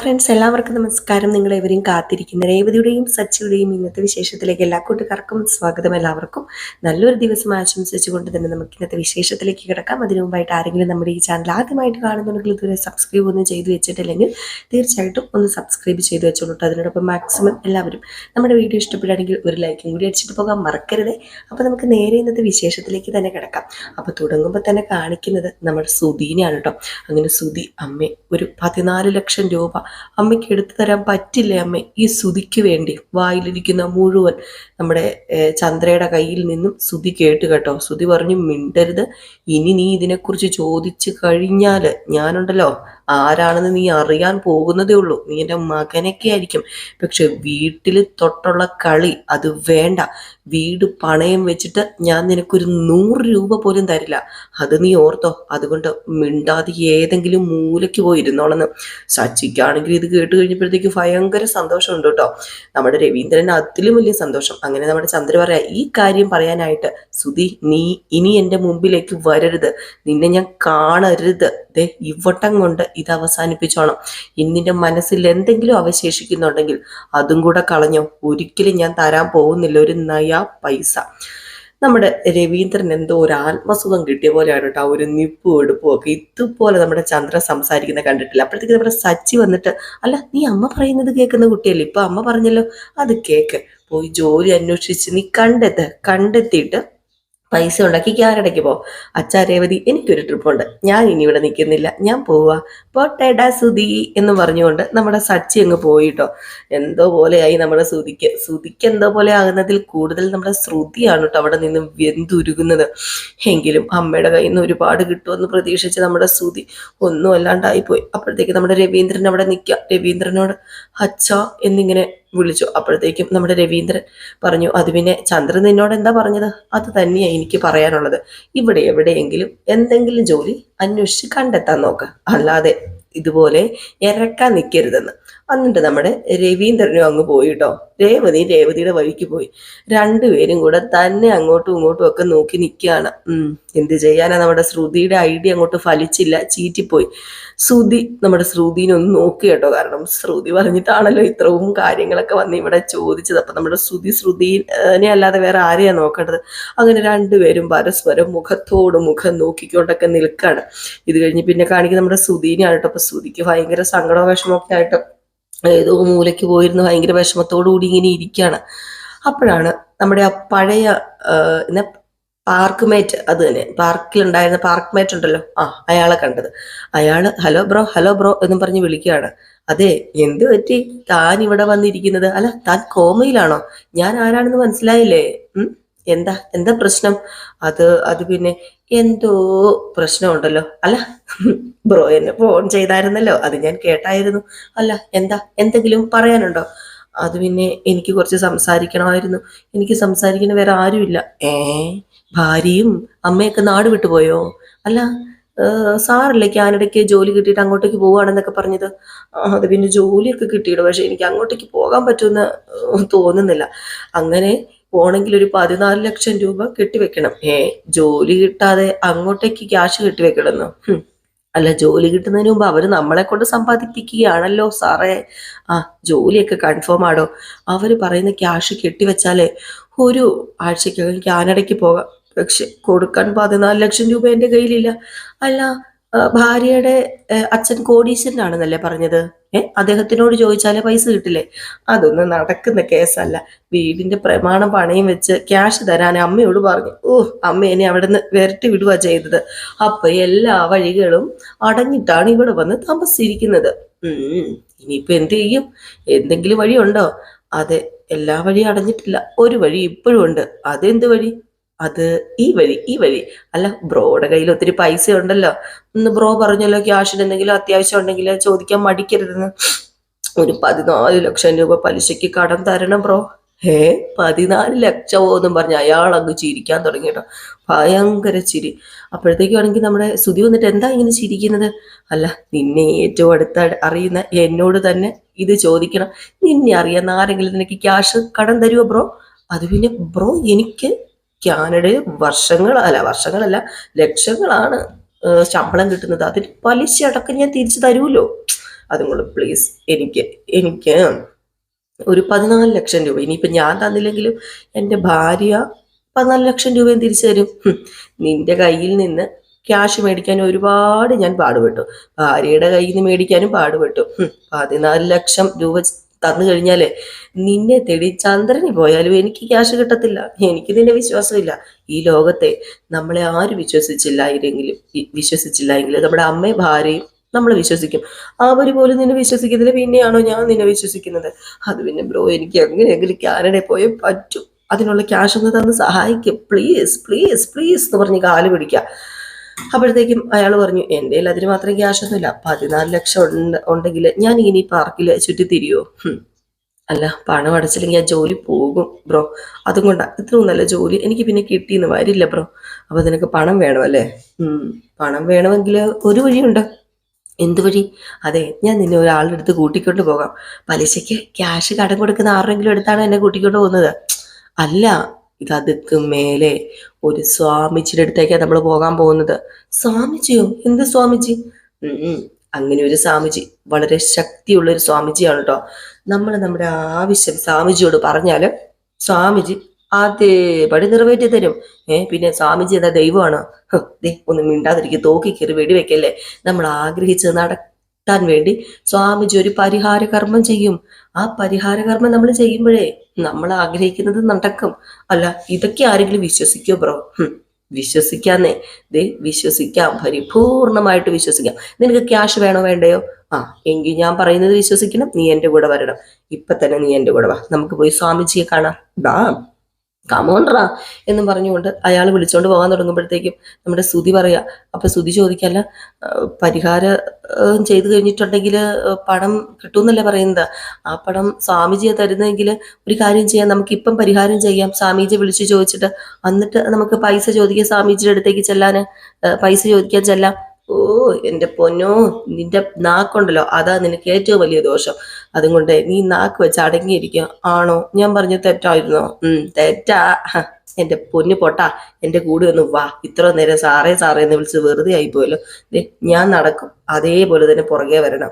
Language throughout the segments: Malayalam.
ഫ്രണ്ട്സ് എല്ലാവർക്കും നമസ്കാരം. നിങ്ങൾ എവരെയും കാത്തിരിക്കുന്ന രേവതിയുടെയും സച്ചിയുടെയും ഇന്നത്തെ വിശേഷത്തിലേക്ക് എല്ലാ കൂട്ടുകാർക്കും സ്വാഗതം എല്ലാവർക്കും. നല്ലൊരു ദിവസം ആശംസിച്ചുകൊണ്ട് തന്നെ നമുക്ക് ഇന്നത്തെ വിശേഷത്തിലേക്ക് കിടക്കാം. അതിനു മുമ്പായിട്ട് ആരെങ്കിലും നമ്മുടെ ഈ ചാനൽ ആദ്യമായിട്ട് കാണുന്നുണ്ടെങ്കിൽ ഇതുവരെ സബ്സ്ക്രൈബ് ഒന്നും ചെയ്തു വെച്ചിട്ടില്ലെങ്കിൽ തീർച്ചയായിട്ടും ഒന്ന് സബ്സ്ക്രൈബ് ചെയ്തു വെച്ചോളൂ അതിനോടൊപ്പം മാക്സിമം എല്ലാവരും നമ്മുടെ വീഡിയോ ഇഷ്ടപ്പെടുകയാണെങ്കിൽ ഒരു ലൈക്കും കൂടി അടിച്ചിട്ട് പോകാൻ മറക്കരുത്. അപ്പോൾ നമുക്ക് നേരെ ഇന്നത്തെ വിശേഷത്തിലേക്ക് തന്നെ കിടക്കാം. അപ്പോൾ തുടങ്ങുമ്പോൾ തന്നെ കാണിക്കുന്നത് നമ്മുടെ സുധീനെയാണ് കേട്ടോ അങ്ങനെ സുധി അമ്മ ഒരു പതിനാല് ലക്ഷം രൂപ അമ്മയ്ക്ക് എടുത്തു തരാൻ പറ്റില്ലേ അമ്മ? ഈ സുധിക്ക് വേണ്ടി വായിലിരിക്കുന്ന മുഴുവൻ നമ്മുടെ ചന്ദ്രയുടെ കയ്യിൽ നിന്നും സുധി കേട്ട് കേട്ടോ. സുധി പറഞ്ഞു മിണ്ടരുത്. ഇനി നീ ഇതിനെക്കുറിച്ച് ചോദിച്ചു കഴിഞ്ഞാൽ ഞാനുണ്ടല്ലോ. ആരാണെന്ന് നീ അറിയാൻ പോകുന്നതേ ഉള്ളൂ. നീ എന്റെ മകനൊക്കെ ആയിരിക്കും. പക്ഷെ വീട്ടിൽ തൊട്ടുള്ള കളി അത് വേണ്ട. വീട് പണയം വെച്ചിട്ട് ഞാൻ നിനക്കൊരു നൂറ് രൂപ പോലും തരില്ല. അത് നീ ഓർത്തോ. അതുകൊണ്ട് മിണ്ടാതെ ഏതെങ്കിലും മൂലയ്ക്ക് പോയി ഇരുന്നോളന്ന്. സച്ചിക്കാണെങ്കിൽ ഇത് കേട്ട് കഴിഞ്ഞപ്പോഴത്തേക്ക് ഭയങ്കര സന്തോഷമുണ്ട് കേട്ടോ. നമ്മുടെ രവീന്ദ്രൻ അതിലും വലിയ സന്തോഷം. അങ്ങനെ നമ്മുടെ ചന്ദ്ര പറയാ ഈ കാര്യം പറയാനായിട്ട് സുധി നീ ഇനി എന്റെ മുമ്പിലേക്ക് വരരുത്. നിന്നെ ഞാൻ കാണരുത്. ദേ ഇവട്ടം കൊണ്ട് ഇത് അവസാനിപ്പിച്ചോണം. ഇന്നിന്റെ മനസ്സിൽ എന്തെങ്കിലും അവശേഷിക്കുന്നുണ്ടെങ്കിൽ അതും കൂടെ കളഞ്ഞോ. ഒരിക്കലും ഞാൻ തരാൻ പോകുന്നില്ല. ഒരു നയ പൈസ. നമ്മുടെ രവീന്ദ്രൻ എന്തോ ഒരു ആത്മസുഖം കിട്ടിയ പോലെയാണ് കേട്ടോ. ഒരു നിപ്പും എടുപ്പും ഒക്കെ. ഇതുപോലെ നമ്മുടെ ചന്ദ്ര സംസാരിക്കുന്ന കണ്ടിട്ടില്ല. അപ്പോഴത്തേക്ക് നമ്മുടെ സച്ചി വന്നിട്ട് അല്ല നീ അമ്മ പറയുന്നത് കേൾക്കുന്ന കുട്ടിയല്ലേ? ഇപ്പൊ അമ്മ പറഞ്ഞല്ലോ. അത് കേക്ക്. പോയി ജോലി അന്വേഷിച്ച് നീ കണ്ടെത്ത്. കണ്ടെത്തിയിട്ട് പൈസ ഉണ്ടാക്കി ക്യാരടയ്ക്ക് പോ. അച്ഛാ രേവതി എനിക്കൊരു ട്രിപ്പുണ്ട് ഞാൻ ഇനി ഇവിടെ നിൽക്കുന്നില്ല. ഞാൻ പോവാ. പോട്ടേടാ സുതി എന്ന് പറഞ്ഞുകൊണ്ട് നമ്മുടെ സച്ചി അങ്ങ് പോയിട്ടോ. എന്തോ പോലെയായി നമ്മുടെ സുതിക്ക് സുതിക്ക് എന്തോ പോലെ ആകുന്നതിൽ കൂടുതൽ നമ്മുടെ ശ്രുതിയാണ് കേട്ടോ അവിടെ നിന്ന് വെന്തുരുകുന്നത്. എങ്കിലും അമ്മയുടെ കയ്യിൽ നിന്ന് ഒരുപാട് കിട്ടുമെന്ന് പ്രതീക്ഷിച്ച് നമ്മുടെ സുതി ഒന്നും അല്ലാണ്ടായിപ്പോയി അപ്പോഴത്തേക്ക് നമ്മുടെ രവീന്ദ്രൻ അവിടെ നിൽക്കുക. രവീന്ദ്രനോട് അച്ഛ എന്നിങ്ങനെ വിളിച്ചു. അപ്പോഴത്തേക്കും നമ്മുടെ രവീന്ദ്രൻ പറഞ്ഞു അത് പിന്നെ ചന്ദ്രൻ നിന്നോട് എന്താ പറഞ്ഞത്? അത് തന്നെയാണ് എനിക്ക് പറയാനുള്ളത്. ഇവിടെ എവിടെയെങ്കിലും എന്തെങ്കിലും ജോലി അന്വേഷിച്ച് കണ്ടെത്താൻ നോക്ക്. അല്ലാതെ ഇതുപോലെ ഇറക്കാൻ നിൽക്കരുതെന്ന് എന്നിട്ട് നമ്മുടെ രവീന്ദ്രനും അങ്ങ് പോയി കേട്ടോ രേവതി രേവതിയുടെ വഴിക്ക് പോയി. രണ്ടുപേരും കൂടെ തന്നെ അങ്ങോട്ടും ഇങ്ങോട്ടും ഒക്കെ നോക്കി നിൽക്കുകയാണ് എന്ത് ചെയ്യാനാ നമ്മുടെ ശ്രുതിയുടെ ഐഡിയ അങ്ങോട്ട് ഫലിച്ചില്ല. ചീറ്റിപ്പോയി. ശ്രുതി നമ്മുടെ ശ്രുതിനെ ഒന്ന് നോക്കി കേട്ടോ. കാരണം ശ്രുതി പറഞ്ഞിട്ടാണല്ലോ ഇത്രവും കാര്യങ്ങളൊക്കെ വന്ന് ഇവിടെ ചോദിച്ചത്. അപ്പൊ നമ്മുടെ ശ്രുതി ശ്രുതിനെ അല്ലാതെ വേറെ ആരെയാ നോക്കേണ്ടത്? അങ്ങനെ രണ്ടുപേരും പരസ്പരം മുഖത്തോട് മുഖം നോക്കിക്കൊണ്ടൊക്കെ നിൽക്കാണ്. ഇത് കഴിഞ്ഞ് പിന്നെ കാണിക്കുന്ന നമ്മുടെ ശ്രുതിനെയാണ് കേട്ടോ അപ്പൊ ശ്രുതിക്ക് ഭയങ്കര സങ്കടവും ആയിട്ട് ഏതോ മൂലയ്ക്ക് പോയിരുന്ന് ഭയങ്കര വിഷമത്തോടു കൂടി ഇങ്ങനെ ഇരിക്കുകയാണ് അപ്പോഴാണ് നമ്മുടെ ആ പഴയ എന്നാ പാർക്ക് മേറ്റ് അത് തന്നെ. പാർക്കിലുണ്ടായിരുന്ന പാർക്ക് മേറ്റ് ഉണ്ടല്ലോ. ആ അയാളെ കണ്ടത്. അയാൾ ഹലോ ബ്രോ ഹലോ ബ്രോ എന്നും പറഞ്ഞ് വിളിക്കുകയാണ്. അതെ എന്ത് പറ്റി? താൻ ഇവിടെ വന്നിരിക്കുന്നത്? അല്ല താൻ കോമയിലാണോ? ഞാൻ ആരാണെന്ന് മനസ്സിലായില്ലേ? ഉം? എന്താ എന്താ പ്രശ്നം? അത് അത് പിന്നെ എന്തോ പ്രശ്നമുണ്ടല്ലോ. അല്ല ബ്രോ എന്നെ ഫോൺ ചെയ്തായിരുന്നല്ലോ അത് ഞാൻ കേട്ടായിരുന്നു. അല്ല എന്താ എന്തെങ്കിലും പറയാനുണ്ടോ? അത് പിന്നെ എനിക്ക് കുറച്ച് സംസാരിക്കണമായിരുന്നു. എനിക്ക് സംസാരിക്കുന്ന വേറെ ആരുമില്ല. ഏ ഭാര്യയും അമ്മയൊക്കെ നാട് വിട്ടുപോയോ അല്ല സാറല്ലേ കാനഡയ്ക്ക് ജോലി കിട്ടിയിട്ട് അങ്ങോട്ടേക്ക് പോവുകയാണെന്നൊക്കെ പറഞ്ഞത്? അത് പിന്നെ ജോലിയൊക്കെ കിട്ടിയിട്ട് പക്ഷെ എനിക്ക് അങ്ങോട്ടേക്ക് പോകാൻ പറ്റുമെന്ന് തോന്നുന്നില്ല. അങ്ങനെ പോണെങ്കിൽ ഒരു പതിനാല് ലക്ഷം രൂപ കെട്ടിവെക്കണം. ഏ ജോലി കിട്ടാതെ അങ്ങോട്ടേക്ക് ക്യാഷ് കെട്ടിവെക്കണമെന്നോ. അല്ല ജോലി കിട്ടുന്നതിന് മുമ്പ് അവർ നമ്മളെ കൊണ്ട് സമ്പാദിപ്പിക്കുകയാണല്ലോ സാറേ. ആ ജോലിയൊക്കെ കൺഫേം ആടോ അവർ പറയുന്ന ക്യാഷ് കെട്ടിവെച്ചാലേ ഒരു ആഴ്ചക്കകം കാനഡയ്ക്ക് പോകാം. പക്ഷെ കൊടുക്കാൻ പതിനാല് ലക്ഷം രൂപ എന്റെ കയ്യിലില്ല. അല്ല ഭാര്യയുടെ അച്ഛൻ കോടീശ്വരനാണെന്നല്ലേ പറഞ്ഞത്? ഏ അദ്ദേഹത്തിനോട് ചോദിച്ചാലേ പൈസ കിട്ടില്ലേ? അതൊന്നും നടക്കുന്ന കേസല്ല. വീടിന്റെ പ്രമാണം പണയം വെച്ച് ക്യാഷ് തരാൻ അമ്മയോട് പറഞ്ഞു. ഓ അമ്മ എന്നെ അവിടെ നിന്ന് വിരട്ടി വിടുക ചെയ്തത്. അപ്പൊ എല്ലാ വഴികളും അടഞ്ഞിട്ടാണ് ഇവിടെ വന്ന് താമസിച്ചിരിക്കുന്നത്. ഉം. ഇനിയിപ്പോ എന്ത് ചെയ്യും? എന്തെങ്കിലും വഴിയുണ്ടോ? അതെ എല്ലാ വഴിയും അടഞ്ഞിട്ടില്ല. ഒരു വഴി ഇപ്പോഴും ഉണ്ട്. അതെന്ത് വഴി? അത് ഈ വഴി ഈ വഴി അല്ല ബ്രോയുടെ കയ്യിൽ ഒത്തിരി പൈസ ഉണ്ടല്ലോ. ഒന്ന് ബ്രോ പറഞ്ഞല്ലോ ക്യാഷിന് എന്തെങ്കിലും അത്യാവശ്യം ഉണ്ടെങ്കിൽ ചോദിക്കാൻ മടിക്കരുതെന്ന്. ഒരു പതിനാല് ലക്ഷം രൂപ പലിശയ്ക്ക് കടം തരണം ബ്രോ. ഏ പതിനാല് ലക്ഷമോ എന്നും പറഞ്ഞ് അയാൾ അങ്ങ് ചിരിക്കാൻ തുടങ്ങി കേട്ടോ. ഭയങ്കര ചിരി. അപ്പോഴത്തേക്കും ആണെങ്കിൽ നമ്മുടെ സുതി വന്നിട്ട് എന്താ ഇങ്ങനെ ചിരിക്കുന്നത്? അല്ല നിന്നെ ഏറ്റവും അടുത്ത അറിയുന്ന എന്നോട് തന്നെ ഇത് ചോദിക്കണം. നിന്നെ അറിയാവുന്ന ആരെങ്കിലും നിനക്ക് ക്യാഷ് കടം തരുമോ ബ്രോ? അത് പിന്നെ ബ്രോ എനിക്ക് കാനഡയിൽ വർഷങ്ങൾ അല്ല വർഷങ്ങളല്ല ലക്ഷങ്ങളാണ് ശമ്പളം കിട്ടുന്നത്. അതിന് പലിശ അടക്കം ഞാൻ തിരിച്ചു തരുമല്ലോ അതും കൂടെ പ്ലീസ് എനിക്ക് എനിക്ക് ഒരു പതിനാല് ലക്ഷം രൂപ. ഇനിയിപ്പം ഞാൻ തന്നില്ലെങ്കിലും എന്റെ ഭാര്യ പതിനാല് ലക്ഷം രൂപയും തിരിച്ചു തരും. നിന്റെ കയ്യിൽ നിന്ന് ക്യാഷ് മേടിക്കാൻ ഒരുപാട് ഞാൻ പാടുപെട്ടു. ഭാര്യയുടെ കയ്യിൽ നിന്ന് മേടിക്കാനും പാടുപെട്ടു. പതിനാല് ലക്ഷം രൂപ തന്നു കഴിഞ്ഞാലേ നിന്നെ തേടി ചന്ദ്രന് പോയാലും എനിക്ക് ക്യാഷ് കിട്ടത്തില്ല. എനിക്ക് നിന്നെ വിശ്വാസമില്ല. ഈ ലോകത്തെ നമ്മളെ ആര് വിശ്വസിച്ചില്ലായിരുന്നെങ്കിലും വിശ്വസിച്ചില്ലായെങ്കിലും നമ്മുടെ അമ്മയും ഭാര്യയും നമ്മൾ വിശ്വസിക്കും. അവർ പോലും നിന്നെ വിശ്വസിക്കുന്നില്ല പിന്നെയാണോ ഞാൻ നിന്നെ വിശ്വസിക്കുന്നത്? അത് പിന്നെ ബ്രോ എനിക്ക് എങ്ങനെയെങ്കിലും കാനഡയിൽ പോയേ പറ്റൂ. അതിനുള്ള ക്യാഷ് ഒന്ന് തന്ന് സഹായിക്കും. പ്ലീസ് പ്ലീസ് പ്ലീസ് എന്ന് പറഞ്ഞ് കാൽ പിടിക്കുക. അപ്പോഴത്തേക്കും അയാൾ പറഞ്ഞു എന്റെ കയ്യിൽ അതിന് മാത്രം ക്യാഷ് ഒന്നുമില്ല. പതിനാല് ലക്ഷം ഉണ്ട് ഉണ്ടെങ്കിൽ ഞാൻ ഇനി പാർക്കിൽ ചുറ്റി തിരിയോ? അല്ല പണം അടച്ചില്ലെങ്കിൽ ആ ജോലി പോകും ബ്രോ. അതും കൊണ്ടാ. ഇത്രയും നല്ല ജോലി എനിക്ക് പിന്നെ കിട്ടിയെന്ന് വരില്ല ബ്രോ. അപ്പൊ നിനക്ക് പണം വേണമല്ലേ? അല്ലേ പണം വേണമെങ്കിൽ ഒരു വഴിയുണ്ട്. എന്ത് വഴി? അതെ ഞാൻ നിന്നെ ഒരാളുടെ അടുത്ത് കൂട്ടിക്കൊണ്ട് പോകാം. പലിശയ്ക്ക് ക്യാഷ് കടം കൊടുക്കുന്ന ആരുടെങ്കിലും അടുത്താണ് എന്നെ കൂട്ടിക്കൊണ്ട് പോകുന്നത്. അല്ല ഇത് അതുക്ക് മേലെ ഒരു സ്വാമിജിയുടെ അടുത്തേക്കാണ് നമ്മൾ പോകാൻ പോകുന്നത്. സ്വാമിജിയോ? എന്ത് സ്വാമിജി. അങ്ങനെ ഒരു സ്വാമിജി. വളരെ ശക്തിയുള്ള ഒരു സ്വാമിജിയാണ് കേട്ടോ. നമ്മൾ നമ്മുടെ ആവശ്യം സ്വാമിജിയോട് പറഞ്ഞാൽ സ്വാമിജി അതേപടി നിറവേറ്റി തരും. ഏ പിന്നെ സ്വാമിജി എന്താ ദൈവമാണ്? ഒന്ന് മിണ്ടാതിരിക്കും. തോക്കി കയറി വെടിവെക്കല്ലേ നമ്മൾ ആഗ്രഹിച്ചത് നടത്താൻ വേണ്ടി സ്വാമിജി ഒരു പരിഹാര കർമ്മം ചെയ്യും. ആ പരിഹാര കർമ്മം നമ്മൾ ചെയ്യുമ്പോഴേ നമ്മൾ ആഗ്രഹിക്കുന്നത് നടക്കും. അല്ല ഇതൊക്കെ ആരെങ്കിലും വിശ്വസിക്കോ ബ്രോ? വിശ്വസിക്കാന്നേ. ദേ വിശ്വസിക്കാം പരിപൂർണമായിട്ട് വിശ്വസിക്കാം. നിനക്ക് ക്യാഷ് വേണോ വേണ്ടയോ? ആ എങ്കിൽ ഞാൻ പറയുന്നത് വിശ്വസിക്കണം നീ എന്റെ കൂടെ വരണം. ഇപ്പൊ തന്നെ നീ എന്റെ കൂടെ വാ. നമുക്ക് പോയി സ്വാമിജിയെ കാണാം. ദാ കമോണ്ടറാ എന്നും പറഞ്ഞുകൊണ്ട് അയാൾ വിളിച്ചുകൊണ്ട് പോകാൻ തുടങ്ങുമ്പോഴത്തേക്കും നമ്മുടെ സുതി പറയാ അപ്പൊ സുതി ചോദിക്കല്ല പരിഹാര ചെയ്തു കഴിഞ്ഞിട്ടുണ്ടെങ്കിൽ പണം കിട്ടുമെന്നല്ലേ പറയുന്നത്? ആ പണം സ്വാമിജിയെ തരുന്നെങ്കിൽ ഒരു കാര്യം ചെയ്യാം നമുക്ക് ഇപ്പം പരിഹാരം ചെയ്യാം. സ്വാമിജിയെ വിളിച്ചു ചോദിച്ചിട്ട് എന്നിട്ട് നമുക്ക് പൈസ ചോദിക്കാം സ്വാമിജിയുടെ അടുത്തേക്ക് ചെല്ലാന് പൈസ ചോദിക്കാൻ ചെല്ലാം. ഓ എന്റെ പൊന്നോ നിന്റെ നാക്കുണ്ടല്ലോ. അതാ നിനക്ക് ഏറ്റവും വലിയ ദോഷം. അതുകൊണ്ട് നീ നാക്ക് വെച്ച് അടങ്ങിയിരിക്കുക. ആണോ? ഞാൻ പറഞ്ഞ തെറ്റായിരുന്നോ? ഉം തെറ്റാ. എന്റെ പൊന്നു പൊട്ടാ എന്റെ കൂടെ ഒന്ന് വാ. ഇത്ര നേരം സാറേ സാറേ എന്ന് വിളിച്ച് വെറുതെ ആയിപ്പോയല്ലോ. ഞാൻ നടക്കും. അതേപോലെ തന്നെ പുറകെ വരണം.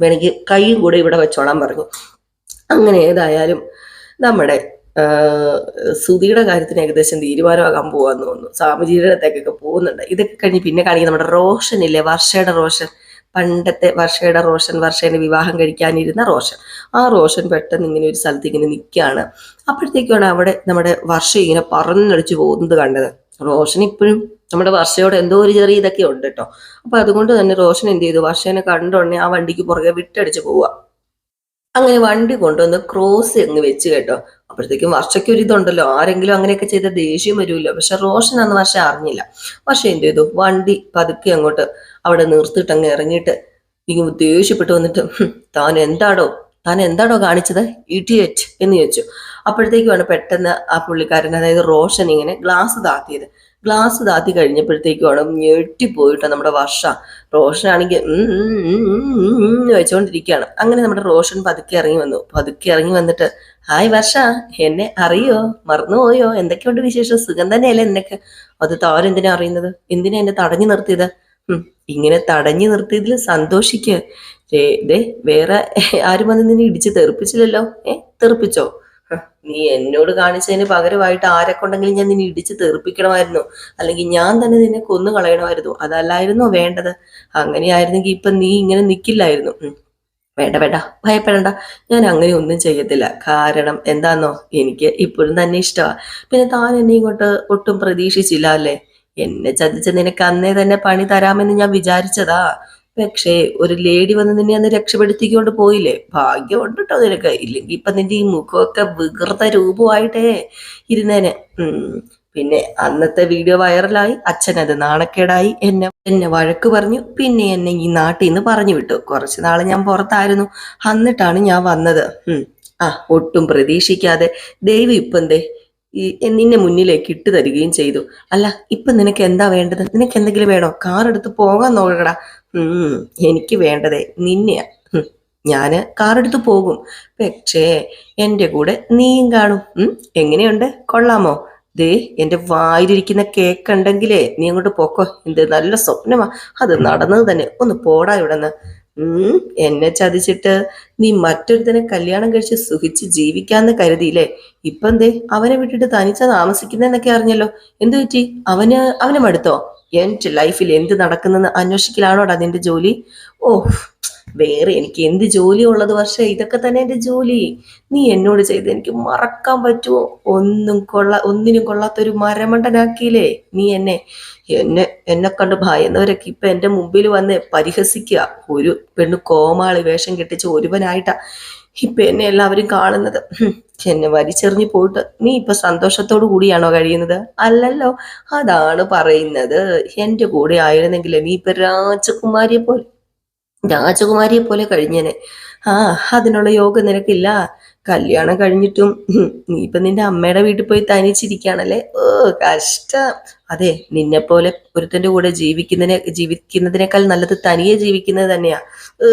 വേണമെങ്കിൽ കൈയും കൂടെ ഇവിടെ വെച്ചോളാൻ പറഞ്ഞു. അങ്ങനെ ഏതായാലും നമ്മുടെ സുധിയുടെ കാര്യത്തിന് ഏകദേശം തീരുമാനമാകാൻ പോവാന്ന് തോന്നുന്നു. സ്വാമിജിയുടെ അടുത്തേക്കൊക്കെ പോകുന്നുണ്ട്. ഇതൊക്കെ കഴിഞ്ഞ് പിന്നെ കാണിക്കുന്ന നമ്മുടെ റോഷൻ ഇല്ലേ? വർഷയുടെ റോഷൻ. പണ്ടത്തെ വർഷയുടെ റോഷൻ വർഷേനെ വിവാഹം കഴിക്കാനിരുന്ന റോഷൻ. ആ റോഷൻ പെട്ടെന്ന് ഇങ്ങനെ ഒരു സ്ഥലത്ത് ഇങ്ങനെ നിൽക്കുകയാണ് അപ്പോഴത്തേക്കാണ് അവിടെ നമ്മുടെ വർഷ ഇങ്ങനെ പറന്നടിച്ചു പോകുന്നത് കണ്ടത്. റോഷൻ ഇപ്പോഴും നമ്മുടെ വർഷയോട് എന്തോ ഒരു ചെറിയ ഇതൊക്കെ ഉണ്ട് കേട്ടോ. അപ്പൊ അതുകൊണ്ട് തന്നെ റോഷൻ എന്ത് ചെയ്തു? വർഷേനെ കണ്ടോടനെ ആ വണ്ടിക്ക് പുറകെ വിട്ടടിച്ച് പോവുക അങ്ങനെ വണ്ടി കൊണ്ടുവന്ന് ക്രോസ് അങ്ങ് വെച്ച് കേട്ടോ. അപ്പോഴത്തേക്കും വർഷയ്ക്ക് ഒരു ഇതുണ്ടല്ലോ ആരെങ്കിലും അങ്ങനെയൊക്കെ ചെയ്ത ദേഷ്യം വരുമല്ലോ പക്ഷെ റോഷൻ അന്ന് വർഷം അറിഞ്ഞില്ല. പക്ഷെ എന്ത് ചെയ്തു? വണ്ടി പതുക്കെ അങ്ങോട്ട് അവിടെ നിർത്തിയിട്ട് അങ്ങ് ഇറങ്ങിയിട്ട് ഇങ്ങനെ ദേഷ്യപ്പെട്ട് വന്നിട്ട് താൻ എന്താടോ? താൻ എന്താടോ കാണിച്ചത്? ഇഡിയറ്റ് എന്ന് ചോദിച്ചു. അപ്പോഴത്തേക്കുമാണ് പെട്ടെന്ന് ആ പുള്ളിക്കാരൻ അതായത് റോഷൻ ഇങ്ങനെ ഗ്ലാസ് താത്തിയത്. ഗ്ലാസ് താത്തി കഴിഞ്ഞപ്പോഴത്തേക്കുമാണ് ഞെട്ടിപ്പോയിട്ട് നമ്മുടെ വർഷ. റോഷനാണെങ്കിൽ വെച്ചുകൊണ്ടിരിക്കുകയാണ് അങ്ങനെ നമ്മുടെ റോഷൻ പതുക്കെ ഇറങ്ങി വന്നു. പതുക്കെ ഇറങ്ങി വന്നിട്ട് ഹായ് വർഷ എന്നെ അറിയോ? മറന്നുപോയോ എന്തൊക്കെയുണ്ട് വിശേഷം? സുഖം തന്നെയല്ലേ നിനക്ക്? അത് താരെന്തിനാ അറിയുന്നത്? എന്തിനാ എന്നെ തടഞ്ഞു നിർത്തിയത്? ഇങ്ങനെ തടഞ്ഞു നിർത്തിയതിൽ സന്തോഷിക്ക്. ദേ വേറെ ആരും വന്ന് നിന്നെ ഇടിച്ച് തെറിപ്പിച്ചില്ലല്ലോ? ഏ തെറിപ്പിച്ചോ? നീ എന്നോട് കാണിച്ചതിന് പകരമായിട്ട് ആരെ കൊണ്ടെങ്കിലും ഞാൻ നിന്നെ ഇടിച്ച് തെറിപ്പിക്കണമായിരുന്നു. അല്ലെങ്കിൽ ഞാൻ തന്നെ നിന്നെ കൊന്നു കളയണമായിരുന്നു. അതല്ലായിരുന്നോ വേണ്ടത്? അങ്ങനെയായിരുന്നെങ്കിൽ ഇപ്പൊ നീ ഇങ്ങനെ നിൽക്കില്ലായിരുന്നു. വേണ്ട വേണ്ട. ഭയപ്പെടണ്ട. ഞാൻ അങ്ങനെ ഒന്നും ചെയ്യത്തില്ല. കാരണം എന്താന്നോ? എനിക്ക് ഇപ്പോഴും തന്നെ ഇഷ്ടമാണ് പിന്നെ താൻ എന്നെ ഇങ്ങോട്ട് ഒട്ടും പ്രതീക്ഷിച്ചില്ല അല്ലേ? എന്നെ ചതിച്ച് നിനക്ക് അന്നേ തന്നെ പണി തരാമെന്ന് ഞാൻ വിചാരിച്ചതാ. പക്ഷേ ഒരു ലേഡി വന്ന് നിന്നെ അന്ന് രക്ഷപ്പെടുത്തിക്കൊണ്ട് പോയില്ലേ? ഭാഗ്യമുണ്ട് കേട്ടോ നിനക്ക്. ഇല്ലെങ്കിൽ ഇപ്പൊ നിന്റെ ഈ മുഖമൊക്കെ വികൃത രൂപമായിട്ടേ ഇരുന്നേനെ. പിന്നെ അന്നത്തെ വീഡിയോ വൈറലായി. അച്ഛൻ അത് നാണക്കേടായി. എന്നെ എന്നെ വഴക്ക് പറഞ്ഞു. പിന്നെ എന്നെ ഈ നാട്ടിൽ നിന്ന് പറഞ്ഞു വിട്ടു. കുറച്ച് നാൾ ഞാൻ പുറത്തായിരുന്നു. എന്നിട്ടാണ് ഞാൻ വന്നത്. ആ ഒട്ടും പ്രതീക്ഷിക്കാതെ. ദൈവം ഇപ്പം എന്തേ ഈ നിന്നെ മുന്നിലേക്ക് ഇട്ട് തരികയും ചെയ്തു. അല്ല ഇപ്പൊ നിനക്ക് എന്താ വേണ്ടത്? നിനക്ക് എന്തെങ്കിലും വേണോ? കാർ എടുത്ത് പോകാൻ നോക്കടാ. എനിക്ക് വേണ്ടതേ നിന്നെയാ. കാർ എടുത്ത് പോകും. പക്ഷേ എന്റെ കൂടെ നീയും കാണും. എങ്ങനെയുണ്ട്? കൊള്ളാമോ? ദേ എന്റെ വായിലിരിക്കുന്ന കേക്ക് ഉണ്ടെങ്കിലേ നീ അങ്ങോട്ട് പോക്കോ. എന്ത് നല്ല സ്വപ്നമാ. അത് നടന്നത് തന്നെ. ഒന്ന് പോടാ ഇവിടെ നിന്ന് ഉം. എന്നെ ചതിച്ചിട്ട് നീ മറ്റൊരുത്തനെ കല്യാണം കഴിച്ച് സുഖിച്ച് ജീവിക്കാന്ന് കരുതിയില്ലേ? ഇപ്പൊ എന്തേ അവനെ വിട്ടിട്ട് തനിച്ച താമസിക്കുന്നതെന്നൊക്കെ അറിഞ്ഞല്ലോ. എന്തു പറ്റി? അവന് അവനെ മടുത്തോ? എന്റെ ലൈഫിൽ എന്ത് നടക്കുന്നെന്ന് അന്വേഷിക്കലാണോടാ നിന്റെ ജോലി? ഓ വേറെ എനിക്ക് എന്ത് ജോലി ഉള്ളത് പക്ഷേ ഇതൊക്കെ തന്നെ എന്റെ ജോലി. നീ എന്നോട് ചെയ്ത് എനിക്ക് മറക്കാൻ പറ്റുമോ? ഒന്നും കൊള്ള ഒന്നിനും കൊള്ളാത്തൊരു മരമണ്ടനാക്കിയില്ലേ നീ എന്നെ? എന്നെ എന്നെ കണ്ട് ഭയന്നവരൊക്കെ ഇപ്പം എന്റെ മുമ്പിൽ വന്ന് പരിഹസിക്കുക ഒരു പെണ്ണ് കോമാളി വേഷം കെട്ടിച്ച് ഒരുവനായിട്ടാ ഇപ്പൊ എന്നെ എല്ലാവരും കാണുന്നത്. എന്നെ വലിച്ചെറിഞ്ഞു പോയിട്ട് നീ ഇപ്പൊ സന്തോഷത്തോടു കൂടിയാണോ കഴിയുന്നത്? അല്ലല്ലോ അതാണ് പറയുന്നത്. എന്റെ കൂടെ ആയിരുന്നെങ്കിൽ നീ ഇപ്പൊ രാജകുമാരിയെ പോലെ രാജകുമാരിയെ പോലെ കഴിഞ്ഞേനെ. ആ അതിനുള്ള യോഗം നിനക്കില്ല. കല്യാണം കഴിഞ്ഞിട്ടും നീ ഇപ്പൊ നിന്റെ അമ്മയുടെ വീട്ടിൽ പോയി തനിച്ചിരിക്കുകയാണല്ലേ? ഓ കഷ്ടം. അതെ നിന്നെ പോലെ ഒരുത്തന്റെ കൂടെ ജീവിക്കുന്നതിനെ ജീവിക്കുന്നതിനേക്കാൾ നല്ലത് തനിയെ ജീവിക്കുന്നത് തന്നെയാ. ഏ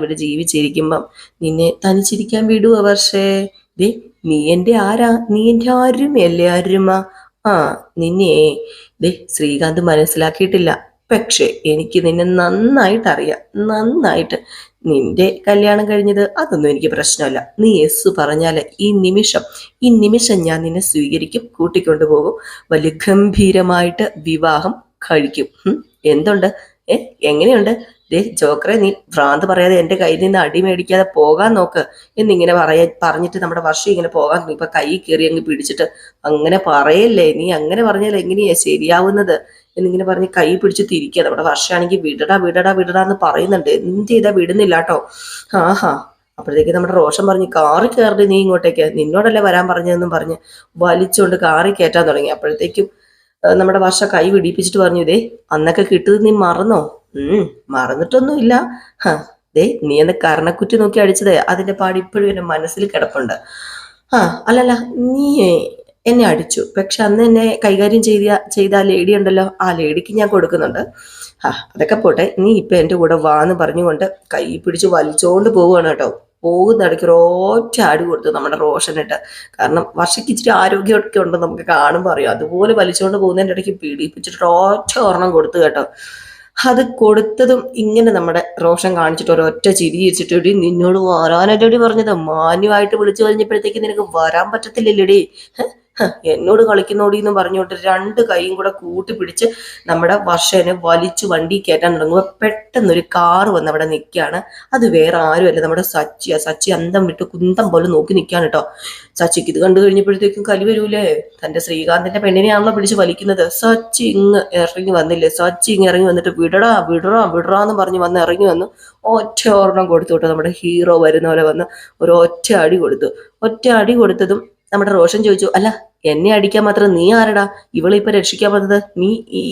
ഇവിടെ ജീവിച്ചിരിക്കുമ്പം നിന്നെ തനിച്ചിരിക്കാൻ വിടുവോ പക്ഷേ ദേ നീ എന്റെ ആരാ? നീ എന്റെ ആരുമയല്ലേ ആരുമ? ആ നിന്നെ. ദേ ശ്രീകാന്ത് മനസ്സിലാക്കിയിട്ടില്ല. പക്ഷേ എനിക്ക് നിന്നെ നന്നായിട്ട് അറിയാം. നന്നായിട്ട്. നിന്റെ കല്യാണം കഴിഞ്ഞത് അതൊന്നും എനിക്ക് പ്രശ്നമല്ല. നീ യെസ് പറഞ്ഞാൽ ഈ നിമിഷം ഈ നിമിഷം ഞാൻ നിന്നെ സ്വീകരിക്കും കൂട്ടിക്കൊണ്ടു പോകും വലിയ ഗംഭീരമായിട്ട് വിവാഹം കഴിക്കും. എന്തുണ്ട്? ഏ എങ്ങനെയുണ്ട്? ദേ ജോക്കറെ നീ ഭ്രാന്ത് പറയാതെ എന്റെ കയ്യിൽ നിന്ന് അടി മേടിക്കാതെ പോകാൻ നോക്ക് എന്നിങ്ങനെ പറയാ പറഞ്ഞിട്ട് നമ്മുടെ വർഷം ഇങ്ങനെ പോകാൻ. ഇപ്പൊ കൈ കയറി അങ്ങ് പിടിച്ചിട്ട് അങ്ങനെ പറയല്ലേ? നീ അങ്ങനെ പറഞ്ഞാൽ എങ്ങനെയാ ശരിയാവുന്നത്? എന്നിങ്ങനെ പറഞ്ഞ് കൈ പിടിച്ച് തിരിക്കുക നമ്മുടെ വർഷമാണെങ്കിൽ വിടടാ വിടടാ വിടടാ എന്ന് പറയുന്നുണ്ട്. എന്ത് ചെയ്താ വിടുന്നില്ല കേട്ടോ. ആഹാ. അപ്പോഴത്തേക്ക് നമ്മുടെ റോഷൻ പറഞ്ഞ് കാറി കയറി നീ ഇങ്ങോട്ടേക്ക്. നിന്നോടല്ലേ വരാൻ പറഞ്ഞതെന്നും പറഞ്ഞ് വലിച്ചുകൊണ്ട് കാറി കയറ്റാൻ തുടങ്ങി. അപ്പോഴത്തേക്കും നമ്മുടെ വർഷ കൈ വിടിപ്പിച്ചിട്ട് പറഞ്ഞു ഇതേ അന്നൊക്കെ കിട്ടുന്നത് നീ മറന്നോ? ഉം മറന്നിട്ടൊന്നുമില്ല. ദേ നീ എന്ന് കർണക്കുറ്റി നോക്കി അടിച്ചതേ. അതിന്റെ പാട് ഇപ്പോഴും എന്റെ മനസ്സിൽ കിടപ്പുണ്ട്. ആ അല്ലല്ല നീ എന്നെ അടിച്ചു. പക്ഷെ അന്ന് എന്നെ കൈകാര്യം ചെയ്ത ചെയ്ത ആ ലേഡി ഉണ്ടല്ലോ ആ ലേഡിക്ക് ഞാൻ കൊടുക്കുന്നുണ്ട്. ആ അതൊക്കെ പോട്ടെ. നീ ഇപ്പൊ എന്റെ കൂടെ വാന്ന് പറഞ്ഞുകൊണ്ട് കൈ പിടിച്ച് വലിച്ചോണ്ട് പോവുകയാണ് കേട്ടോ. പോകുന്ന ഇടയ്ക്ക് ഒരൊറ്റ ആടി കൊടുത്തു നമ്മുടെ റോഷനിട്ട് കാരണം വർഷയ്ക്ക് ഇച്ചിരി ആരോഗ്യമൊക്കെ ഉണ്ട് നമുക്ക് കാണുമ്പോൾ അറിയാം. അതുപോലെ വലിച്ചുകൊണ്ട് പോകുന്നതിന്റെ ഇടയ്ക്ക് പീഡിപ്പിച്ചിട്ട് ഒറ്റ ഒരെണ്ണം കൊടുത്തു കേട്ടോ. അത് കൊടുത്തതും ഇങ്ങനെ നമ്മുടെ റോഷൻ കാണിച്ചിട്ട് ഒരൊറ്റ ചിരി ചിരിച്ചിട്ട് ഇടി നിന്നോട് വരാനല്ലടി പറഞ്ഞത്? മാന്യമായിട്ട് വിളിച്ചു കഴിഞ്ഞപ്പോഴത്തേക്ക് നിനക്ക് വരാൻ പറ്റത്തില്ലല്ലേടി? എന്നോട് കളിക്കുന്നോടി എന്ന് പറഞ്ഞുകൊണ്ട് രണ്ട് കൈയും കൂടെ കൂട്ടി പിടിച്ച് നമ്മുടെ വർഷനെ വലിച്ചു വണ്ടി കയറ്റാൻ തുടങ്ങുമ്പോൾ പെട്ടെന്നൊരു കാറ് വന്ന് അവിടെ നിൽക്കുകയാണ്. അത് വേറെ ആരുമല്ല. നമ്മുടെ സച്ചിയാ സച്ചി അന്തം വിട്ട് കുന്തം പോലെ നോക്കി നിൽക്കുകയാണ് കേട്ടോ. സച്ചിക്ക് ഇത് കണ്ടു കഴിഞ്ഞപ്പോഴത്തേക്കും കലി വരൂലേ? തന്റെ ശ്രീകാന്തിന്റെ പെണ്ണിനെയാണല്ലോ പിടിച്ച് വലിക്കുന്നത്. സച്ചി ഇങ്ങ് ഇറങ്ങി വന്നില്ലേ? സച്ചി ഇങ്ങ് ഇറങ്ങി വന്നിട്ട് വിടടാ വിടറാ വിടറാ എന്ന് പറഞ്ഞ് വന്ന് ഇറങ്ങി വന്നു ഒറ്റ ഒരെണ്ണം കൊടുത്തു കേട്ടോ. നമ്മുടെ ഹീറോ വരുന്ന പോലെ വന്ന് ഒരു ഒറ്റ അടി കൊടുത്തു. ഒറ്റ അടി കൊടുത്തതും നമ്മുടെ റോഷൻ ചോദിച്ചു അല്ല എന്നെ അടിക്കാൻ മാത്രം നീ ആരടാ? ഇവളെ ഇപ്പൊ രക്ഷിക്കാൻ പറ്റത് നീ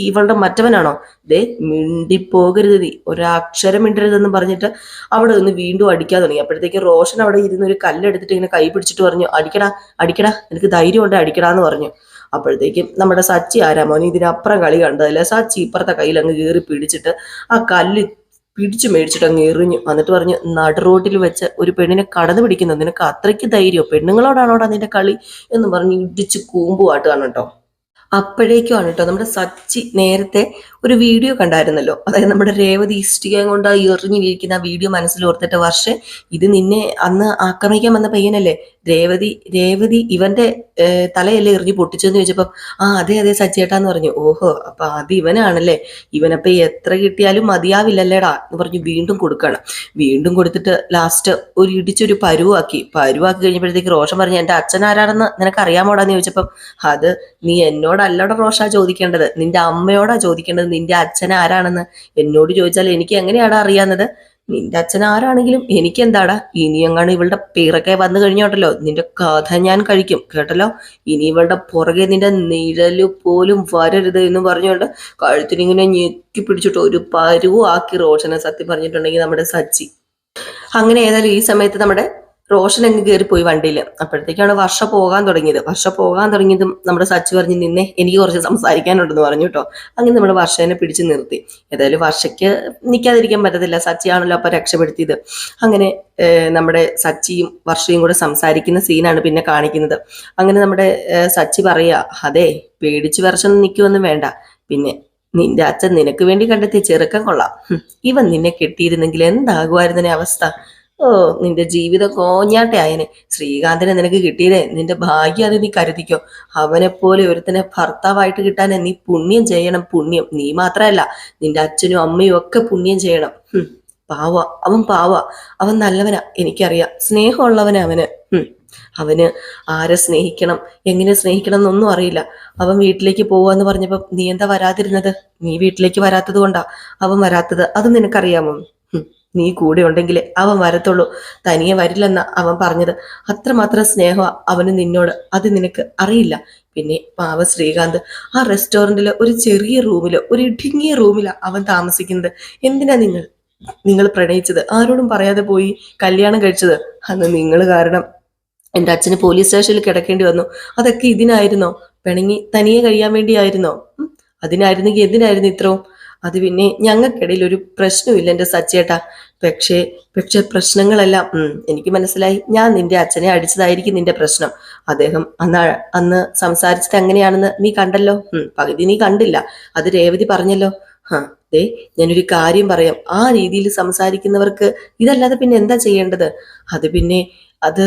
ഇവളുടെ മറ്റവനാണോ? ദേ മിണ്ടിപ്പോകരുത് നീ ഒരക്ഷരം മിണ്ടരുതെന്ന് പറഞ്ഞിട്ട് അവിടെ നിന്ന് വീണ്ടും അടിക്കാൻ തുടങ്ങി. അപ്പോഴത്തേക്ക് റോഷൻ അവിടെ ഇരുന്ന് ഒരു കല്ലെടുത്തിട്ട് ഇങ്ങനെ കൈ പിടിച്ചിട്ട് പറഞ്ഞു അടിക്കടാ അടിക്കടാ എനിക്ക് ധൈര്യം അടിക്കടാ എന്ന് പറഞ്ഞു. അപ്പോഴത്തേക്കും നമ്മുടെ സച്ചി ആരാ മോനെ ഇതിനപ്പുറം കളി കണ്ടതല്ലേ സച്ചി ഇപ്പുറത്തെ കയ്യിൽ അങ്ങ് കയറി പിടിച്ചിട്ട് ആ കല്ല് പിടിച്ചു മേടിച്ചിട്ട് അങ്ങ് എറിഞ്ഞു. എന്നിട്ട് പറഞ്ഞു റോഡിൽ വെച്ച് ഒരു പെണ്ണിനെ കടന്നു പിടിക്കുന്നത് നിനക്ക് അത്രയ്ക്ക് ധൈര്യമോ? പെണ്ണുങ്ങളോടാണോടാ നിന്റെ കളി? എന്ന് പറഞ്ഞ് ഇടിച്ച് കൂമ്പുവാട്ടുകയാണ് കേട്ടോ അപ്പോഴേക്കുമാണ് കേട്ടോ നമ്മുടെ സച്ചി നേരത്തെ ഒരു വീഡിയോ കണ്ടായിരുന്നല്ലോ. അതായത് നമ്മുടെ രേവതി ഇഷ്ടികയും കൊണ്ട് എറിഞ്ഞിരിക്കുന്ന വീഡിയോ മനസ്സിൽ ഓർത്തിട്ട് വർഷം ഇത് നിന്നെ അന്ന് ആക്രമിക്കാൻ വന്ന പയ്യനല്ലേ? രേവതി രേവതി ഇവന്റെ തലയല്ലേ എറിഞ്ഞു പൊട്ടിച്ചെന്ന് ചോദിച്ചപ്പം ആ അതെ അതെ സജ്ജേട്ടാന്ന് പറഞ്ഞു. ഓഹോ അപ്പൊ അത് ഇവനാണല്ലേ? ഇവനപ്പൊ എത്ര കിട്ടിയാലും മതിയാവില്ലല്ലേടാ എന്ന് പറഞ്ഞു വീണ്ടും കൊടുക്കണം. വീണ്ടും കൊടുത്തിട്ട് ലാസ്റ്റ് ഒരു ഇടിച്ചൊരു പരുവാക്കി. പരുവാക്കി കഴിഞ്ഞപ്പോഴത്തേക്ക് റോഷൻ പറഞ്ഞു എന്റെ അച്ഛൻ ആരാണെന്ന് നിനക്ക് അറിയാമോടാന്ന് ചോദിച്ചപ്പം അത് നീ എന്നോടല്ലട റോഷ ചോദിക്കേണ്ടത്. നിന്റെ അമ്മയോടാ ചോദിക്കേണ്ടത്. നിന്റെ അച്ഛൻ ആരാണെന്ന്? എന്നോട് ചോദിച്ചാൽ എനിക്ക് എങ്ങനെയാടാ അറിയാവുന്നത്? നിന്റെ അച്ഛൻ ആരാണെങ്കിലും എനിക്ക് എന്താടാ? ഇനി എങ്ങാണ് ഇവളുടെ പിറകെ വന്നു കഴിഞ്ഞോട്ടല്ലോ. നിന്റെ കഥ ഞാൻ കഴിക്കും കേട്ടല്ലോ? ഇനി ഇവളുടെ പുറകെ നിന്റെ നിഴൽ പോലും വരരുത് എന്ന് പറഞ്ഞുകൊണ്ട് കഴുത്തിനിങ്ങനെ ഞെക്കി പിടിച്ചിട്ട് ഒരു പരുവും ആക്കി റോഷനെ സത്യം പറഞ്ഞിട്ടുണ്ടെങ്കിൽ നമ്മുടെ സച്ചി. അങ്ങനെ ഏതായാലും ഈ സമയത്ത് നമ്മുടെ റോഷൻ അങ്ങ് പോയി വണ്ടിയിൽ അപ്പോഴത്തേക്കാണ് വർഷ പോകാൻ തുടങ്ങിയത്. വർഷ പോകാൻ തുടങ്ങിയതും നമ്മുടെ സച്ചി പറഞ്ഞ് നിന്നെ എനിക്ക് കുറച്ച് സംസാരിക്കാനുണ്ടെന്ന് പറഞ്ഞു കേട്ടോ. അങ്ങനെ നമ്മുടെ വർഷേനെ പിടിച്ചു നിർത്തി. ഏതായാലും വർഷയ്ക്ക് നിൽക്കാതിരിക്കാൻ പറ്റത്തില്ല. സച്ചിയാണല്ലോ അപ്പം രക്ഷപ്പെടുത്തിയത്. അങ്ങനെ നമ്മുടെ സച്ചിയും വർഷയും കൂടെ സംസാരിക്കുന്ന സീനാണ് പിന്നെ കാണിക്കുന്നത്. അങ്ങനെ നമ്മുടെ സച്ചി പറയുക അതെ പേടിച്ച് വർഷം നിൽക്കുമൊന്നും വേണ്ട. പിന്നെ നിന്റെ അച്ഛൻ നിനക്ക് വേണ്ടി കണ്ടെത്തിയ ചെറുക്കം കൊള്ളാം. ഇവ ഇവൻ നിന്നെ കെട്ടിയിരുന്നെങ്കിൽ എന്താകുമായിരുന്നെ അവസ്ഥ? ഓ നിന്റെ ജീവിതം കോഞ്ഞാട്ടെ ആയനെ ശ്രീകാന്തിനെ നിനക്ക് കിട്ടിയില്ലേ? നിന്റെ ഭാഗ്യം അത് നീ കരുതിക്കോ. അവനെപ്പോലെ ഒരുത്തനെ ഭർത്താവായിട്ട് കിട്ടാൻ നീ പുണ്യം ചെയ്യണം പുണ്യം. നീ മാത്രമല്ല നിന്റെ അച്ഛനും അമ്മയും ഒക്കെ പുണ്യം ചെയ്യണം. പാവ. അവൻ പാവ. അവൻ നല്ലവനാ എനിക്കറിയാം. സ്നേഹമുള്ളവനാ അവന്. അവന് ആരെ സ്നേഹിക്കണം എങ്ങനെ സ്നേഹിക്കണം എന്നൊന്നും അറിയില്ല. അവൻ വീട്ടിലേക്ക് പോവാന്ന് പറഞ്ഞപ്പോ നീ എന്താ വരാതിരുന്നത്? നീ വീട്ടിലേക്ക് വരാത്തത് കൊണ്ടാ. അവൻ വരാത്തത് അത് നിനക്കറിയാമോ? നീ കൂടെ ഉണ്ടെങ്കിൽ അവൻ വരത്തുള്ളൂ. തനിയെ വരില്ലെന്ന അവൻ പറഞ്ഞത്. അത്രമാത്രം സ്നേഹം അവന് നിന്നോട്. അത് നിനക്ക് അറിയില്ല. പിന്നെ പാവ ശ്രീകാന്ത് ആ റെസ്റ്റോറന്റിലെ ഒരു ചെറിയ റൂമിൽ ഒരു ഇടുങ്ങിയ റൂമിലാണ് അവൻ താമസിക്കുന്നത്. എന്തിനാ നിങ്ങൾ? നിങ്ങൾ പ്രണയിച്ചത്? ആരോടും പറയാതെ പോയി കല്യാണം കഴിച്ചത്? അന്ന് നിങ്ങൾ കാരണം എന്റെ അച്ഛന് പോലീസ് സ്റ്റേഷനിൽ കിടക്കേണ്ടി വന്നു. അതൊക്കെ ഇതിനായിരുന്നോ? പിണങ്ങി തനിയെ കഴിയാൻ വേണ്ടിയായിരുന്നോ? അതിനായിരുന്നെങ്കിൽ എന്തിനായിരുന്നു ഇത്രയും? അത് പിന്നെ ഞങ്ങൾക്കിടയിൽ ഒരു പ്രശ്നമില്ല എന്റെ സച്ചേട്ടാ പക്ഷേ പക്ഷേ പ്രശ്നങ്ങളെല്ലാം എനിക്ക് മനസ്സിലായി. ഞാൻ നിന്റെ അച്ഛനെ അടിച്ചതായിരിക്കും നിന്റെ പ്രശ്നം. അദ്ദേഹം അന്ന് അന്ന് സംസാരിച്ചത് എങ്ങനെയാണെന്ന് നീ കണ്ടല്ലോ? പകുതി നീ കണ്ടില്ല. അത് രേവതി പറഞ്ഞല്ലോ. ഹാ ദേ ഞാനൊരു കാര്യം പറയാം. ആ രീതിയിൽ സംസാരിക്കുന്നവർക്ക് ഇതല്ലാതെ പിന്നെ എന്താ ചെയ്യേണ്ടത്? അത് പിന്നെ അത്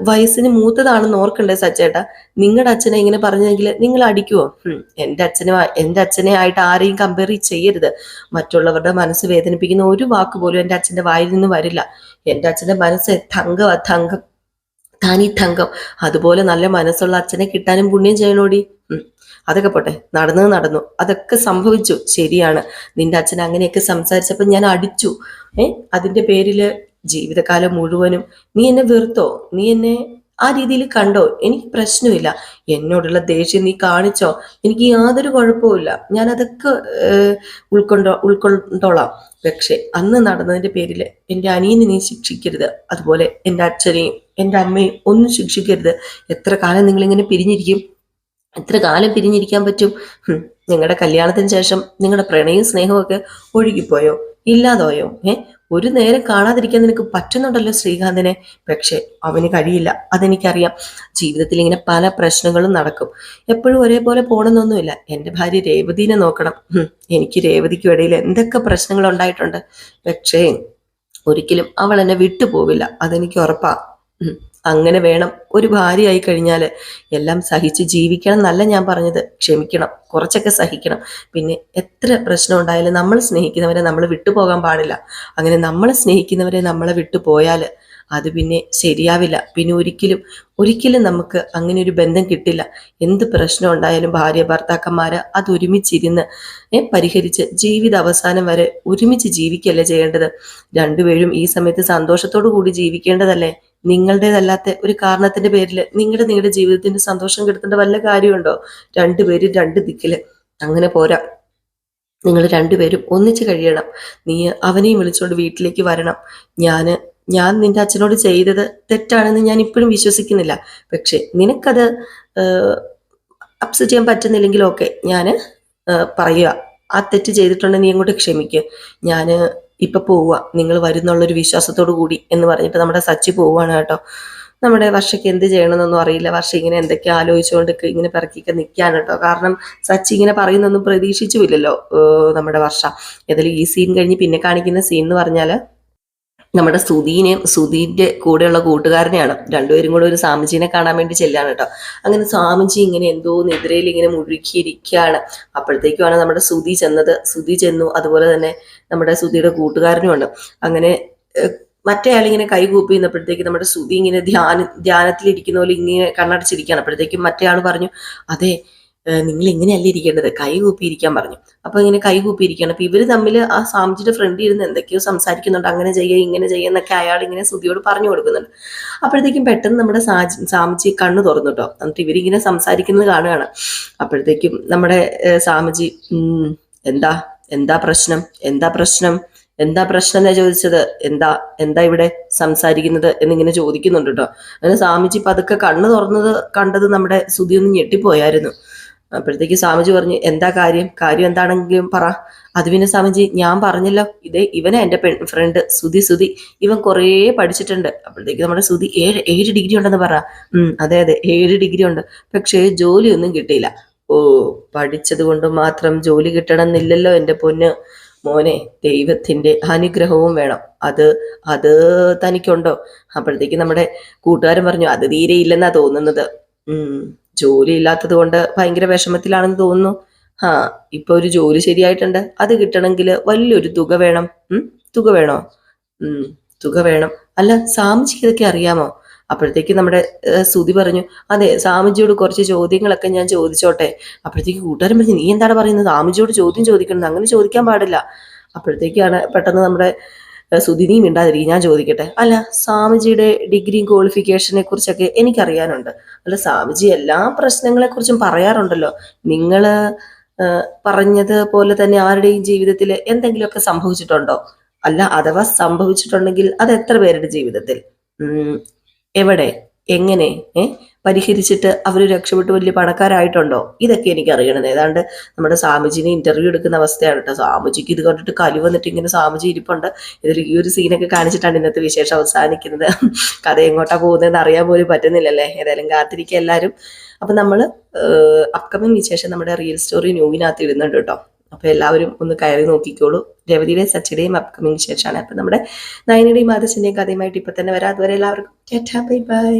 വയസ്സിന് മൂത്തതാണെന്ന് ഓർക്കണ്ടേ സച്ചേട്ടാ? നിങ്ങളുടെ അച്ഛനെ ഇങ്ങനെ പറഞ്ഞെങ്കിൽ നിങ്ങൾ അടിക്കുവോ? എന്റെ അച്ഛനെ എന്റെ അച്ഛനെ ആയിട്ട് ആരെയും കമ്പയർ ചെയ്യരുത്. മറ്റുള്ളവരുടെ മനസ്സ് വേദനിപ്പിക്കുന്ന ഒരു വാക്ക് പോലും എന്റെ അച്ഛന്റെ വായിൽ നിന്ന് വരില്ല. എന്റെ അച്ഛന്റെ മനസ്സ് തങ്കം തങ്കം താനി തങ്കം. അതുപോലെ നല്ല മനസ്സുള്ള അച്ഛനെ കിട്ടാനും പുണ്യം ചെയ്യണോടി. അതൊക്കെ പോട്ടെ. നടന്നത് നടന്നു. അതൊക്കെ സംഭവിച്ചു. ശരിയാണ്. നിന്റെ അച്ഛൻ അങ്ങനെയൊക്കെ സംസാരിച്ചപ്പോൾ ഞാൻ അടിച്ചു. ഏ അതിന്റെ പേരിൽ ജീവിതകാലം മുഴുവനും നീ എന്നെ വെറുത്തോ? നീ എന്നെ ആ രീതിയിൽ കണ്ടോ? എനിക്ക് പ്രശ്നമില്ല. എന്നോടുള്ള ദേഷ്യം നീ കാണിച്ചോ? എനിക്ക് യാതൊരു കുഴപ്പവുമില്ല ഞാൻ അതൊക്കെ ഏഹ്, ഉൾക്കൊണ്ടോ ഉൾക്കൊണ്ടോളാം. പക്ഷെ അന്ന് നടന്നതിന്റെ പേരിൽ എന്റെ അനിയനെ നീ ശിക്ഷിക്കരുത്. അതുപോലെ എന്റെ അച്ഛനെയും എന്റെ അമ്മയും ഒന്നും ശിക്ഷിക്കരുത്. എത്ര കാലം നിങ്ങളിങ്ങനെ പിരിഞ്ഞിരിക്കും? എത്ര കാലം പിരിഞ്ഞിരിക്കാൻ പറ്റും? നിങ്ങളുടെ കല്യാണത്തിന് ശേഷം നിങ്ങളുടെ പ്രണയവും സ്നേഹവും ഒക്കെ ഒഴുകിപ്പോയോ? ഇല്ലാതായോ? ഏ ഒരു നേരം കാണാതിരിക്കാൻ നിനക്ക് പറ്റുന്നുണ്ടല്ലോ ശ്രീകാന്തിനെ? പക്ഷെ അവന് കഴിയില്ല. അതെനിക്കറിയാം. ജീവിതത്തിൽ ഇങ്ങനെ പല പ്രശ്നങ്ങളും നടക്കും. എപ്പോഴും ഒരേപോലെ പോകണമെന്നൊന്നുമില്ല എന്റെ ഭാര്യ രേവതിനെ നോക്കണം. എനിക്ക് രേവതിക്കും ഇടയിൽ എന്തൊക്കെ പ്രശ്നങ്ങൾ ഉണ്ടായിട്ടുണ്ട്? പക്ഷേ ഒരിക്കലും അവൾ എന്നെ വിട്ടുപോവില്ല. അതെനിക്ക് ഉറപ്പാ. അങ്ങനെ വേണം ഒരു ഭാര്യയായി കഴിഞ്ഞാൽ എല്ലാം സഹിച്ച് ജീവിക്കണം എന്നല്ല ഞാൻ പറഞ്ഞത്. ക്ഷമിക്കണം കുറച്ചൊക്കെ സഹിക്കണം. പിന്നെ എത്ര പ്രശ്നം ഉണ്ടായാലും നമ്മൾ സ്നേഹിക്കുന്നവരെ നമ്മൾ വിട്ടുപോകാൻ പാടില്ല. അങ്ങനെ നമ്മൾ സ്നേഹിക്കുന്നവരെ നമ്മളെ വിട്ടുപോയാൽ അത് പിന്നെ ശരിയാവില്ല. പിന്നെ ഒരിക്കലും ഒരിക്കലും നമുക്ക് അങ്ങനെ ഒരു ബന്ധം കിട്ടില്ല. എന്ത് പ്രശ്നം ഉണ്ടായാലും ഭാര്യ ഭർത്താക്കന്മാർ അത് ഒരുമിച്ചിരുന്ന് പരിഹരിച്ച് ജീവിത അവസാനം വരെ ഒരുമിച്ച് ജീവിക്കല്ലേ ചെയ്യേണ്ടത്? രണ്ടുപേരും ഈ സമയത്ത് സന്തോഷത്തോടു കൂടി ജീവിക്കേണ്ടതല്ലേ? നിങ്ങളുടേതല്ലാത്ത ഒരു കാരണത്തിന്റെ പേരിൽ നിങ്ങളുടെ നിങ്ങളുടെ ജീവിതത്തിന്റെ സന്തോഷം കെടുത്തേണ്ട വല്ല കാര്യമുണ്ടോ? രണ്ടുപേരും രണ്ട് ദിക്കിൽ. അങ്ങനെ പോരാ. നിങ്ങൾ രണ്ടുപേരും ഒന്നിച്ച് കഴിയണം. നീ അവനെയും വിളിച്ചുകൊണ്ട് വീട്ടിലേക്ക് വരണം. ഞാൻ ഞാൻ നിന്റെ അച്ഛനോട് ചെയ്തത് തെറ്റാണെന്ന് ഞാൻ ഇപ്പോഴും വിശ്വസിക്കുന്നില്ല. പക്ഷെ നിനക്കത് അപ്സെറ്റ് ചെയ്യാൻ പറ്റുന്നില്ലെങ്കിലും ഓക്കെ ഞാൻ പറയുക. ആ തെറ്റ് ചെയ്തിട്ടുണ്ടെങ്കിൽ നീ അങ്ങോട്ട് ക്ഷമിക്കുക ഞാൻ ഇപ്പൊ പോവുക. നിങ്ങൾ വരുന്നുള്ളൊരു വിശ്വാസത്തോടു കൂടി എന്ന് പറഞ്ഞിട്ട് നമ്മുടെ സച്ചി പോവുകയാണ് കേട്ടോ. നമ്മുടെ വർഷയ്ക്ക് എന്ത് ചെയ്യണമെന്നൊന്നും അറിയില്ല. വർഷ ഇങ്ങനെ എന്തൊക്കെ ആലോചിച്ചുകൊണ്ട് ഇങ്ങനെ പിറക്കിയൊക്കെ നിൽക്കുകയാണ് കേട്ടോ. കാരണം സച്ചി ഇങ്ങനെ പറയുന്നൊന്നും പ്രതീക്ഷിച്ചുമില്ലല്ലോ നമ്മുടെ വർഷ. ഏതായാലും ഈ സീൻ കഴിഞ്ഞ് പിന്നെ കാണിക്കുന്ന സീൻ എന്ന് പറഞ്ഞാൽ നമ്മുടെ സുധീനെയും സുധീന്റെ കൂടെയുള്ള കൂട്ടുകാരനെയാണ്. രണ്ടുപേരും കൂടെ ഒരു സ്വാമിജീനെ കാണാൻ വേണ്ടി ചെല്ലാണ് കേട്ടോ. അങ്ങനെ സ്വാമിജി ഇങ്ങനെ എന്തോ നിദ്രയിൽ ഇങ്ങനെ മുഴുകിയിരിക്കുകയാണ്. അപ്പോഴത്തേക്കുമാണ് നമ്മുടെ സുധി ചെന്നത്. സുധി ചെന്നു. അതുപോലെ തന്നെ നമ്മുടെ സുധിയുടെ കൂട്ടുകാരനുമുണ്ട്. അങ്ങനെ മറ്റേ ആളിങ്ങനെ കൈകൂപ്പി നിന്നപ്പോഴത്തേക്ക് നമ്മുടെ സുധി ഇങ്ങനെ ധ്യാന ധ്യാനത്തിലിരിക്കുന്ന പോലെ ഇങ്ങനെ കണ്ണടച്ചിരിക്കുകയാണ്. അപ്പോഴത്തേക്കും മറ്റേ ആൾ പറഞ്ഞു അതെ നിങ്ങൾ ഇങ്ങനെയല്ല ഇരിക്കേണ്ടത്? കൈ കൂപ്പിയിരിക്കാൻ പറഞ്ഞു. അപ്പൊ ഇങ്ങനെ കൈ കൂപ്പി ഇരിക്കുകയാണ് അപ്പൊ ഇവർ തമ്മിൽ ആ സ്വാമിജിയുടെ ഫ്രണ്ട് ഇരുന്ന് എന്തൊക്കെയോ സംസാരിക്കുന്നുണ്ട്. അങ്ങനെ ചെയ്യുക ഇങ്ങനെ ചെയ്യുക എന്നൊക്കെ അയാൾ ഇങ്ങനെ സുധിയോട് പറഞ്ഞു കൊടുക്കുന്നുണ്ട്. അപ്പോഴത്തേക്കും പെട്ടെന്ന് നമ്മുടെ സാജി സ്വാമിജി കണ്ണു തുറന്നു കേട്ടോ എന്നിട്ട് ഇവരിങ്ങനെ സംസാരിക്കുന്നത് കാണുകയാണ്. അപ്പോഴത്തേക്കും നമ്മുടെ സ്വാമിജി "ഉം, എന്താ? എന്താ പ്രശ്നം? എന്താ പ്രശ്നം? എന്താ പ്രശ്നം എന്നാ ചോദിച്ചത്? എന്താ എന്താ ഇവിടെ സംസാരിക്കുന്നത്? എന്നിങ്ങനെ ചോദിക്കുന്നുണ്ട് കേട്ടോ അങ്ങനെ സ്വാമിജി പതുക്കെ കണ്ണു തുറന്നത് കണ്ടത് നമ്മുടെ സുതി ഒന്ന് ഞെട്ടിപ്പോയായിരുന്നു. അപ്പോഴത്തേക്ക് സ്വാമിജി പറഞ്ഞു എന്താ കാര്യം? കാര്യം എന്താണെങ്കിലും പറ. അത് പിന്നെ സ്വാമിജി ഞാൻ പറഞ്ഞല്ലോ. ഇതേ ഇവനെ എന്റെ പെൺ ഫ്രണ്ട് സുതി സുതി ഇവൻ കുറേ പഠിച്ചിട്ടുണ്ട്. അപ്പോഴത്തേക്ക് നമ്മുടെ സുതി ഏഴ് ഏഴ് ഡിഗ്രി ഉണ്ടെന്ന് പറ. ഉം അതെ അതെ ഏഴ് ഡിഗ്രി ഉണ്ട്. പക്ഷേ ജോലിയൊന്നും കിട്ടിയില്ല. ഓ പഠിച്ചത് കൊണ്ട് മാത്രം ജോലി കിട്ടണം എന്നില്ലല്ലോ എന്റെ പൊന്ന്. മോനെ ദൈവത്തിന്റെ അനുഗ്രഹവും വേണം. അത് അത് തനിക്കുണ്ടോ? അപ്പോഴത്തേക്ക് നമ്മുടെ കൂട്ടുകാരൻ പറഞ്ഞു അത് തീരെ ഇല്ലെന്നാ തോന്നുന്നത്. ഉം. ജോലി ഇല്ലാത്തത് കൊണ്ട് ഭയങ്കര വിഷമത്തിലാണെന്ന് തോന്നുന്നു. ആ ഇപ്പൊ ഒരു ജോലി ശരിയായിട്ടുണ്ട്. അത് കിട്ടണമെങ്കിൽ വലിയൊരു തുക വേണം. ഉം തുക വേണോ? ഉം തുക വേണം. അല്ല സാമിജിക്ക് ഇതൊക്കെ അറിയാമോ? അപ്പോഴത്തേക്ക് നമ്മുടെ സുതി പറഞ്ഞു അതെ സാമിജിയോട് കുറച്ച് ചോദ്യങ്ങളൊക്കെ ഞാൻ ചോദിച്ചോട്ടെ. അപ്പോഴത്തേക്ക് കൂട്ടുകാരൻ പറഞ്ഞു നീ എന്താണ് പറയുന്നത്? സാമിജിയോട് ചോദ്യം ചോദിക്കണം അങ്ങനെ ചോദിക്കാൻ പാടില്ല. അപ്പോഴത്തേക്കാണ് പെട്ടെന്ന് നമ്മുടെ ഏഹ്, സുധി മിണ്ടാതിരിക്കും. ഞാൻ ചോദിക്കട്ടെ? അല്ല സ്വാമിജിയുടെ ഡിഗ്രിയും ക്വാളിഫിക്കേഷനെ കുറിച്ചൊക്കെ എനിക്കറിയാനുണ്ട്. അല്ല സ്വാമിജി എല്ലാ പ്രശ്നങ്ങളെ കുറിച്ചും പറയാറുണ്ടല്ലോ നിങ്ങൾ പറഞ്ഞത് പോലെ തന്നെ ആരുടെയും ജീവിതത്തിൽ എന്തെങ്കിലുമൊക്കെ സംഭവിച്ചിട്ടുണ്ടോ? അല്ല അഥവാ സംഭവിച്ചിട്ടുണ്ടെങ്കിൽ അത് എത്ര പേരുടെ ജീവിതത്തിൽ? എവിടെ? എങ്ങനെ പരിഹരിച്ചിട്ട് അവർ രക്ഷപ്പെട്ട് വലിയ പണക്കാരായിട്ടുണ്ടോ? ഇതൊക്കെ എനിക്ക് അറിയണത് ഏതാണ്ട് നമ്മുടെ സ്വാമിജിനെ ഇന്റർവ്യൂ എടുക്കുന്ന അവസ്ഥയാണ് കേട്ടോ. സ്വാമിജിക്ക് ഇത് കണ്ടിട്ട് കലി വന്നിട്ട് ഇങ്ങനെ സ്വാമിജി ഇരിപ്പുണ്ട്. ഇതിൽ ഈ ഒരു സീനൊക്കെ കാണിച്ചിട്ടാണ് ഇന്നത്തെ വിശേഷം അവസാനിക്കുന്നത്. കഥ എങ്ങോട്ടാ പോകുന്നതെന്ന് അറിയാൻ പോലും പറ്റുന്നില്ലല്ലേ? ഏതായാലും കാത്തിരിക്കുക എല്ലാവരും അപ്പൊ നമ്മൾ അപ്കമിങ് വിശേഷം നമ്മുടെ റിയൽ സ്റ്റോറി ന്യൂവിനകത്ത് ഇടുന്നുണ്ട് കേട്ടോ. അപ്പൊ എല്ലാവരും ഒന്ന് കയറി നോക്കിക്കോളൂ. രവതിയുടെയും സച്ചിയുടെയും അപ്കമിങ് ശേഷമാണ് അപ്പൊ നമ്മുടെ നയനയുടെയും മാതച്ചന്റെയും കഥയുമായിട്ട് ഇപ്പൊ തന്നെ വരാം. അതുവരെ എല്ലാവർക്കും ബൈ ബൈ.